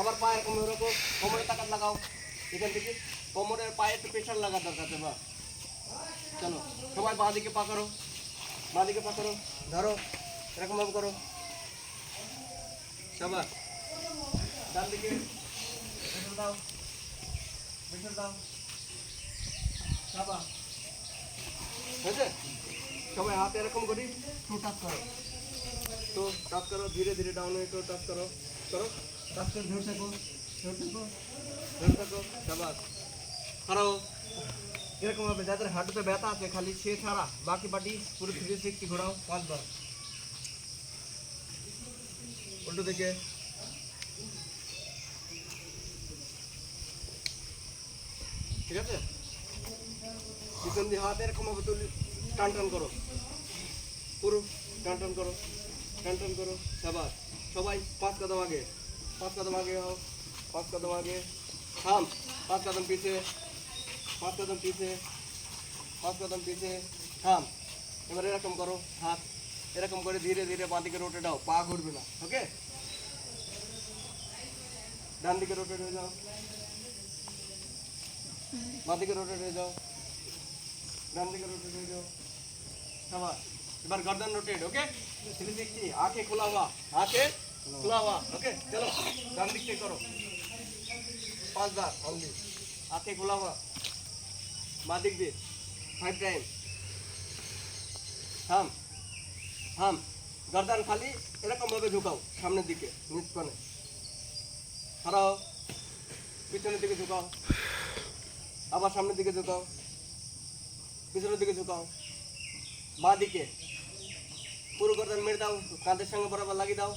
আবার পায়ের এরকম কোমরে তাকাত লাগাও। এখান থেকে কোমরের পায়ে একটু প্রেশার লাগা দরকার তোমার চলো, সবাই বাঁ দিকে পা করো। বাঁ দিকে পা করো। ধরো এরকম ভাবে করো। সবার ডান দিকে। প্রেশার দাও প্রেশার দাও। সবার হয়েছে? সবাই হাতে এরকম করি টু টাচ করো। তো টাচ করো, ধীরে ধীরে ডাউন হয়ে টাচ করো। করো। টাচ করে থাকো, ধরে থাকো ধরে থাকো সবার খারাও এরকম হবে, যাদের হাঁটুতে ব্যথা আছে খালি সে ছাড়া, বাকি বাটি পুরো থ্রি সিক্সটি ঘোরাও, পাঁচবার। উল্টো দিকে। ঠিক আছে? পিছন দিয়ে হাত এরকম ভাবে তুলি, টান টান করো। পুরো, টান টান করো, টান টান করো সবার সবাই পাঁচ কদম আগে পাঁচ কদম আগে হও পাঁচ কদম আগে থাম, পাঁচ কদম পিছে পাঁচ কদম পিছে পাঁচ কদম পিছে থাম। এবার এরকম করো, হাত, এরকম করে ধীরে ধীরে বাঁ দিকে রোটে দাও, পা ঘুরবে না ওকে ডান দিকে রোটেট হয়ে যাও। বাঁ দিকে রোটেট হয়ে যাও। ডান দিকে রোটেট হয়ে যাও। সবাই এবার गर्दन रोटेट ओके 360 आंखें खुला हुआ आंखें खुला हुआ ओके चलो डान दिख से करो पांच बार ओनली आंखें खुला हुआ बां दिख भी फाइव टाइम থাম থাম গর্দান খালি এরকম ভাবে ঝুঁকাও সামনের দিকে নিচ পানে খাড়াও পিছনের দিকে ঝুঁকাও আবার সামনের দিকে ঝুঁকাও পিছনের দিকে ঝুঁকাও বাঁ দিকে পুরো গর্দান মেরে দাও, কাঁধের সঙ্গে বরাবর লাগিয়ে দাও।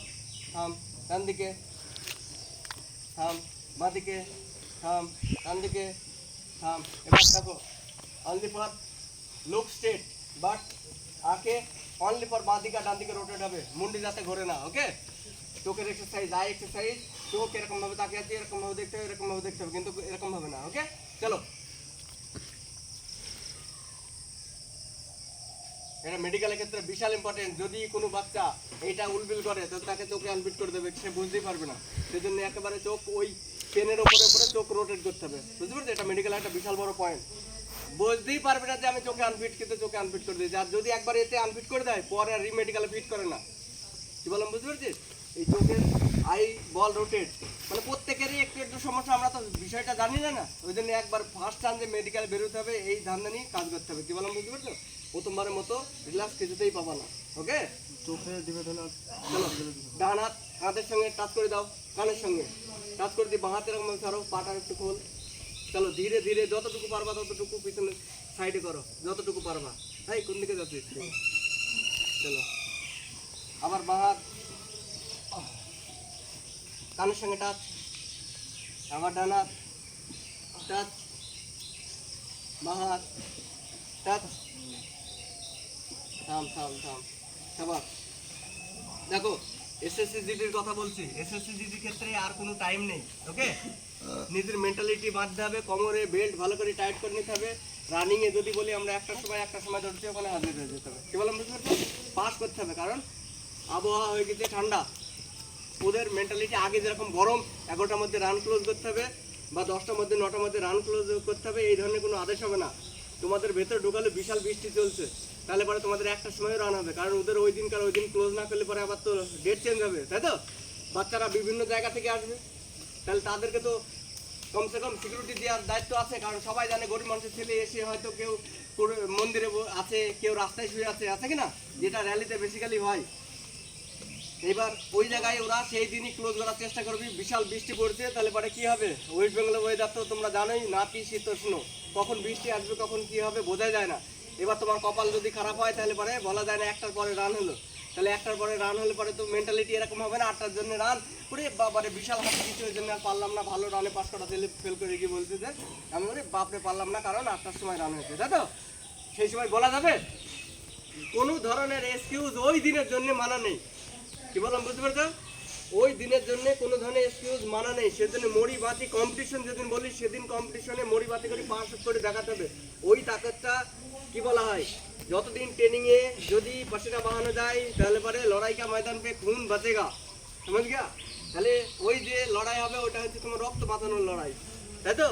থাম, ডান দিকে। থাম, বাঁ দিকে। থাম, ডান দিকে। থাম, এবার দেখো only for look straight but আঁকে অনলি ফর বাঁ দিকে ডান দিকে রোটেট হবে। মুন্ডি যাতে ঘোরে না ওকে চোখের এক্সারসাইজ আই এক্সারসাইজ চোখ এরকম ভাবে তাকিয়ে আছে এরকম ভাবে দেখতে হবে এরকম ভাবে দেখতে হবে, কিন্তু এরকম হবে না ওকে চলো। এটা মেডিকেলের ক্ষেত্রে বিশাল ইম্পর্টেন্ট যদি কোনো বাচ্চা এটা উলবিল করে, তো তাকে চোখে আনবিট করে দেবে, সে বুঝতেই পারবে না। সেজন্য একেবারে চোখ ওই পেনের ওপরে উপরে চোখ রোটেট করতে হবে। বুঝতে পারছ এটা মেডিকেল একটা বিশাল বড় পয়েন্ট বুঝতেই পারবে না যে আমি চোখে আনফিট কিন্তু চোখে আনফিট করে দিয়েছি। আর যদি একবার এতে আনফিট করে দেয়, পরে আর রিমেডিকেলে ফিট করে না। কি বললাম, বুঝতে পারছিস? এই চোখের আই বল রোটেট মানে প্রত্যেকেরই একটু একটু সমস্যা আমরা তো বিষয়টা জানি না না ওই জন্য একবার ফার্স্ট টাইম যে মেডিকেল বেরোতে হবে এই ধান্দা নিয়ে কাজ করতে হবে। কি বললাম বুঝতে পারছ? প্রথমবারের মতো রিল্যাক্স কিছুতেই পাবা না ওকে চোখে দিবে চলো ডান হাত কাঁধের সঙ্গে টাচ করে দাও কানের সঙ্গে। টাচ করে দিয়ে বাঁ হাতে এরকম ছাড়ো পাটা একটু খোল। চলো ধীরে ধীরে যতটুকু পারবা ততটুকু পিছনে সাইডে করো যতটুকু পারবা। তাই কোন দিকে যাচ্ছিস? চলো। আবার বাঁ হাত কানের সঙ্গে টাচ আবার ডান টাচ বাঁ টাচ থাম থাম থাম। সবার দেখো এসএসসি জিডির কথা বলছি। এসএসসি জিডির ক্ষেত্রে আর কোনো টাইম নেই ওকে নিজের মেন্টালিটি বাঁধতে হবে, কোমরে বেল্ট ভালো করে টাইট করে নিতে হবে। রানিং এ যদি বলি আমরা একটার সময় একটার সময় ধরছি, ওখানে হাজির হয়ে যেতে হবে। কি বললাম বুঝতে পাস করতে হবে, কারণ আবহাওয়া হয়ে গেছে ঠান্ডা। ওদের মেন্টালিটি আগে যেরকম গরম, এগারোটার মধ্যে রান ক্লোজ করতে হবে বা দশটার মধ্যে, নটার মধ্যে রান ক্লোজ করতে হবে, এই ধরনের কোনো আদেশ হবে না। তোমাদের ভেতরে ঢোকালে বিশাল বৃষ্টি চলছে। তাহলে পরে তোমাদের একটা সময় রান হবে, কারণ ওদের ওই দিনকার ওই দিন ক্লোজ না করলে পরে আবার তো ডেট চেঞ্জ হবে, তাই তো? বাচ্চারা বিভিন্ন জায়গা থেকে আসবে। তাহলে তাদেরকে তো কমসে কম সিকিউরিটি দেওয়ার দায়িত্ব আছে, কারণ সবাই জানে গরিব মানুষের ছেলে এসে হয়তো কেউ মন্দিরে আছে, কেউ রাস্তায় শুয়ে আছে আছে কি না? যেটা র্যালিতে বেসিক্যালি হয়। এবার ওই জায়গায় ওরা সেই দিনই ক্লোজ করার চেষ্টা করবি। বিশাল বৃষ্টি পড়ছে, তাহলে পরে কি হবে? ওয়েস্ট বেঙ্গলের ওয়েদার তো তোমরা জানোই, নাতি শীতোষ্ণ কখন বৃষ্টি আসবে, কখন কি হবে বোঝা যায় না। এবার তোমার কপাল যদি খারাপ হয়, তাহলে পরে বলা যায় না একটার পরে রান হলো। তাহলে একটার পরে রান হলে পরে তো মেন্টালিটি এরকম হবে না, আটটার জন্য রান করে বাবারে, বিশাল হাতে কিছু জন্য আর পারলাম না, ভালো রানে পাস করা দিলে ফেল করে গিয়ে বলছে যে, আমি বলি, বাপরে, পারলাম না, কারণ আটটার সময় রান হয়েছে, তাই তো? সেই সময় বলা যাবে? কোনো ধরনের এক্সকিউজ ওই দিনের জন্য মানা নেই। কি বললাম, বুঝতে পারছ ওই দিনের জন্য কোনো ধরনের এক্সকিউজ মানা নেই। সেদিন মরি বাতি কম্পিটিশন যেদিন বলি, সেদিন কম্পিটিশনে মরি বাতি করে পাস করে দেখাতে হবে। ওই তাকতটা কি বলা হয়? যতদিন ট্রেনিংয়ে যদি পাশিটা বাহানো যায়, তাহলে পরে লড়াইকা ময়দান পেয়ে খুন বাঁচেগা সমঝ গা তাহলে ওই যে লড়াই হবে, ওটা হচ্ছে তোমার রক্ত বাঁচানোর লড়াই। তাই তো?